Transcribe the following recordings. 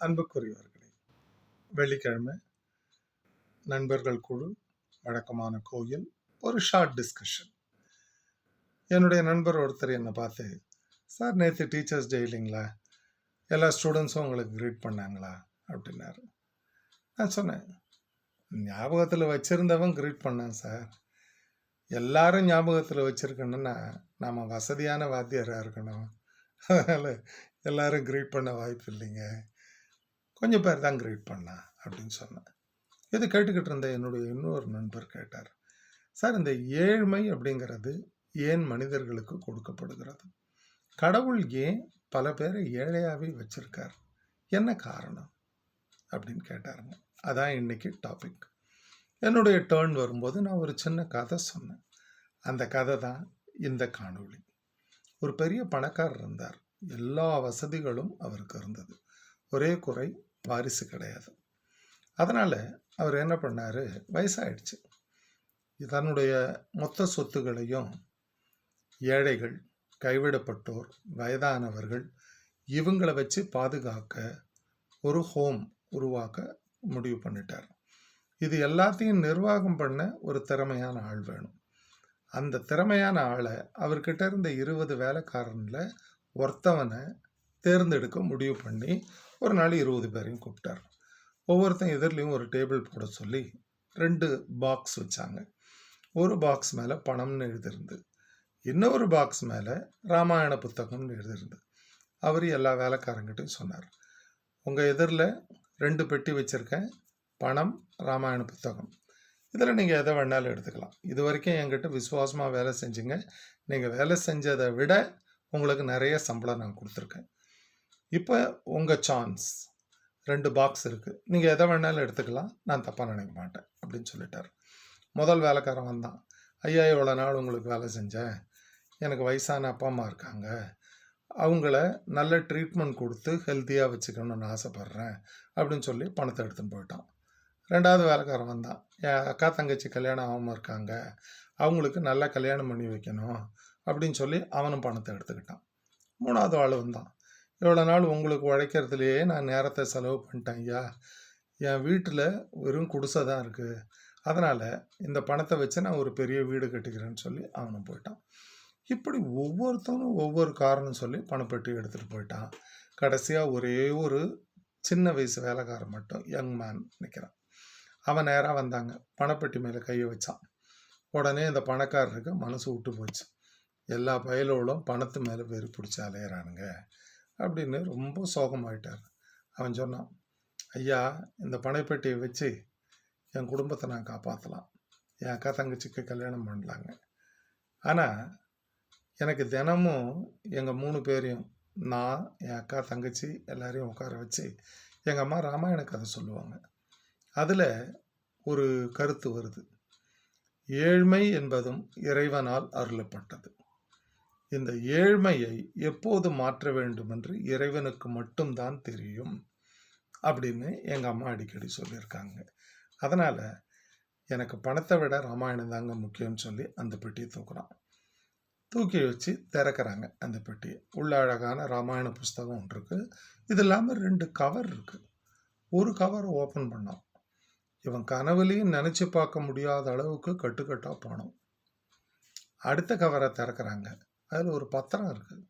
அன்புக்குரியவர்களே வெள்ளிக்கிழமை நண்பர்கள் குழு வழக்கமான கோயில் ஒரு ஷார்ட் டிஸ்கஷன் என்னுடைய நண்பர் ஒருத்தர் என்னை பார்த்து சார் நேற்று டீச்சர்ஸ் டே இல்லைங்களா? எல்லா ஸ்டூடெண்ட்ஸும் உங்களுக்கு க்ரீட் பண்ணாங்களா? அப்படின்னாரு. நான் சொன்னேன் ஞாபகத்தில் வச்சுருந்தவன் க்ரீட் பண்ணான் சார். எல்லாரும் ஞாபகத்தில் வச்சுருக்கணுன்னா நாம் வசதியான வாத்தியாராக இருக்கணும். அதனால் எல்லோரும் க்ரீட் பண்ண வாய்ப்பு இல்லைங்க. கொஞ்சம் பேர் தான் கிரேட் பண்ணா அப்படின்னு சொன்னேன். இது கேட்டுக்கிட்டு இருந்த என்னுடைய இன்னொரு நண்பர் கேட்டார் சார் இந்த ஏழ்மை அப்படிங்கிறது ஏன் மனிதர்களுக்கு கொடுக்கப்படுகிறது? கடவுள் ஏன் பல பேரை ஏழையாகவே வச்சிருக்கார்? என்ன காரணம்? அப்படின்னு கேட்டாருங்க. அதான் இன்னைக்கு டாபிக் என்னுடைய டேர்ன் வரும்போது நான் ஒரு சின்ன கதை சொன்னேன். அந்த கதை தான் இந்த காணொளி. ஒரு பெரிய பணக்காரர் இருந்தார். எல்லா வசதிகளும் அவருக்கு இருந்தது. ஒரே குறை வாரிசு கிடையாது. அதனால் அவர் என்ன பண்ணார்? வயசாயிடுச்சு. தன்னுடைய மொத்த சொத்துகளையும் ஏழைகள் கைவிடப்பட்டோர் வயதானவர்கள் இவங்களை வச்சு பாதுகாக்க ஒரு ஹோம் உருவாக்க முடிவு பண்ணிட்டார். இது எல்லாத்தையும் நிர்வாகம் பண்ண ஒரு திறமையான ஆள் வேணும். அந்த திறமையான ஆளை அவர்கிட்ட இருந்த இருபது வேலைக்காரனில் ஒருத்தவனை தேர்ந்தெடுக்க முடிவு பண்ணி ஒரு நாள் இருபது பேரையும் கூப்பிட்டார். ஒவ்வொருத்தன் எதிர்லேயும் ஒரு டேபிள் போட சொல்லி ரெண்டு பாக்ஸ் வச்சாங்க. ஒரு பாக்ஸ் மேலே பணம்னு எழுதிருந்து இன்னொரு பாக்ஸ் மேலே ராமாயண புத்தகம்னு எழுதிருந்து அவர் எல்லா வேலைக்காரங்கிட்டையும் சொன்னார் உங்கள் எதிரில் ரெண்டு பெட்டி வச்சுருக்கேன் பணம் ராமாயண புத்தகம். இதில் நீங்கள் எதை வேணாலும் எடுத்துக்கலாம். இது வரைக்கும் என்கிட்ட விசுவாசமாக வேலை செஞ்சுங்க. நீங்கள் வேலை செஞ்சதை விட உங்களுக்கு நிறைய சம்பளம் நான் கொடுத்துருக்கேன். இப்போ உங்கள் சான்ஸ் ரெண்டு பாக்ஸ் இருக்குது நீங்கள் எதை வேணாலும் எடுத்துக்கலாம். நான் தப்பாக நினைக்க மாட்டேன். அப்படின்னு சொல்லிட்டார். முதல் வேலைக்காரன் வந்தான். ஐயா இவ்வளோ நாள் உங்களுக்கு வேலை செஞ்சேன். எனக்கு வயசான அப்பா அம்மா இருக்காங்க. அவங்கள நல்ல ட்ரீட்மெண்ட் கொடுத்து ஹெல்த்தியாக வச்சுக்கணும்னு ஆசைப்பட்றேன். அப்படின்னு சொல்லி பணத்தை எடுத்துன்னு போயிட்டான். ரெண்டாவது வேலைக்காரன் வந்தான். என் அக்கா தங்கச்சி கல்யாணம் ஆகாமல் இருக்காங்க. அவங்களுக்கு நல்லா கல்யாணம் பண்ணி வைக்கணும். அப்படின்னு சொல்லி அவனும் பணத்தை எடுத்துக்கிட்டான். மூணாவது ஆள் வந்தான். இவ்வளோ நாள் உங்களுக்கு உழைக்கிறதுலையே நான் நேரத்தை செலவு பண்ணிட்டேன் ஐயா. என் வீட்டில் வெறும் குடிசை தான் இருக்குது அதனால் இந்த பணத்தை வச்சு நான் ஒரு பெரிய வீடு கட்டிக்கிறேன்னு சொல்லி அவனும் போயிட்டான். இப்படி ஒவ்வொருத்தவனும் ஒவ்வொரு காரணம் சொல்லி பணப்பெட்டி எடுத்துகிட்டு போயிட்டான். கடைசியாக ஒரே ஒரு சின்ன வயசு வேலைக்காரன் மட்டும் யங் மேன் நிற்கிறான் அவன் நேராக வந்தாங்க. பணப்பெட்டி மேலே கையை வச்சான். உடனே இந்த பணக்காரருக்கு மனசு விட்டு போச்சு. எல்லா பயலோளும் பணத்து மேலே வெறி பிடிச்சி அலையிறானுங்க. அப்படின்னு ரொம்ப சோகமாயிட்டார். அவன் சொன்னான் ஐயா இந்த பனைப்பெட்டியை வச்சு என் குடும்பத்தை நான் காப்பாற்றலாம் என் அக்கா தங்கச்சிக்கு கல்யாணம் பண்ணலாங்க. ஆனால் எனக்கு தினமும் எங்கள் மூணு பேரையும் நான் என் அக்கா தங்கச்சி எல்லாரையும் உட்கார வச்சு எங்கள் அம்மா ராமாயண கதை சொல்லுவாங்க. அதில் ஒரு கருத்து வருது. ஏழ்மை என்பதும் இறைவனால் அருளப்பட்டது. இந்த ஏழ்மையை எப்போது மாற்ற வேண்டும் என்று இறைவனுக்கு மட்டும்தான் தெரியும் அப்படின்னு எங்கள் அம்மா அடிக்கடி சொல்லியிருக்காங்க. அதனால் எனக்கு பணத்தை விட ராமாயணம் தாங்க முக்கியம்னு சொல்லி அந்த பெட்டியை தூக்குறான். தூக்கி வச்சு திறக்கிறாங்க அந்த பெட்டியை. உள்ள அழகான ராமாயண புஸ்தகம் ஒன்று இருக்குது இது இல்லாமல் ரெண்டு கவர் இருக்குது ஒரு கவர் ஓப்பன் பண்ணோம் இவன் கனவுலையும் நினச்சி பார்க்க முடியாத அளவுக்கு கட்டுக்கட்டாக பணம் அடுத்த கவரை திறக்கிறாங்க. அதில் ஒரு பத்திரம் இருக்குது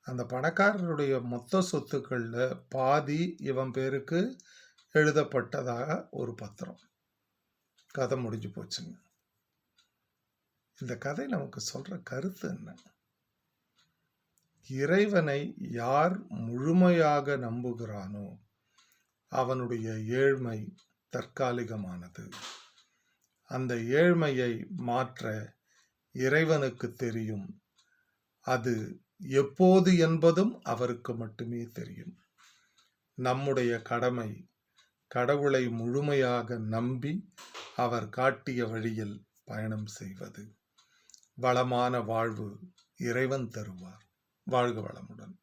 அந்த பணக்காரருடைய மொத்த சொத்துக்களில் பாதி இவன் பேருக்கு எழுதப்பட்டதாக ஒரு பத்திரம். கதை முடிஞ்சு போச்சுங்க. இந்த கதை நமக்கு சொல்கிற கருத்து என்ன? இறைவனை யார் முழுமையாக நம்புகிறானோ அவனுடைய ஏழ்மை தற்காலிகமானது. அந்த ஏழ்மையை மாற்ற இறைவனுக்கு தெரியும் அது எப்போது என்பதும் அவருக்கு மட்டுமே தெரியும். நம்முடைய கடமை கடவுளை முழுமையாக நம்பி அவர் காட்டிய வழியில் பயணம் செய்வது. வளமான வாழ்வு இறைவன் தருவார். வாழ்க வளமுடன்.